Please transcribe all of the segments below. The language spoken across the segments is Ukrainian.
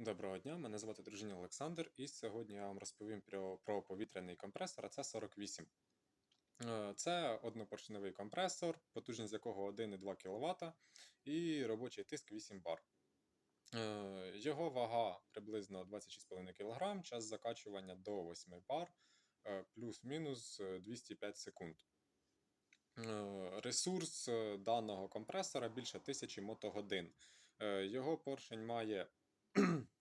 Доброго дня, мене звати Дружинін Олександр, і сьогодні я вам розповім про, про повітряний компресор АЦ48. Е, Це однопоршневий компресор, потужність якого 1,2 кВт і робочий тиск 8 бар. Е, Його вага приблизно 26,5 кг, час закачування до 8 бар, е, плюс-мінус е, 205 секунд. Ресурс даного компресора більше 1000 мотогодин. Його поршень має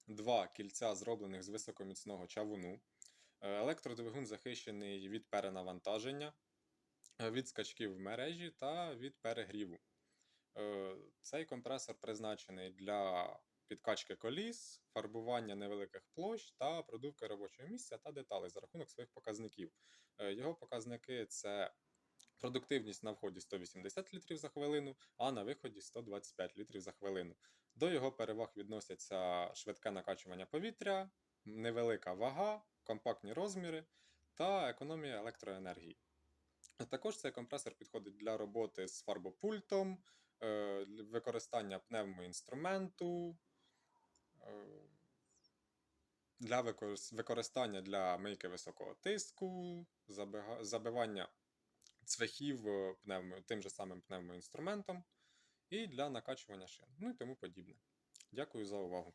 два кільця, зроблених з високоміцного чавуну. Е, Електродвигун захищений від перенавантаження, е, від скачків в мережі та від перегріву. Е, Цей компресор призначений для підкачки коліс, фарбування невеликих площ та продувки робочого місця та деталей за рахунок своїх показників. Його показники це продуктивність на вході 180 літрів за хвилину, а на виході 125 літрів за хвилину. До його переваг відносяться швидке накачування повітря, невелика вага, компактні розміри та економія електроенергії. Також цей компресор підходить для роботи з фарбопультом, е, використання пневмоінструменту, е, для використання для мийки високого тиску, забивання цвяхів е, пневмо, тим же самим пневмоінструментом і для накачування шин, ну і тому подібне. Дякую за увагу.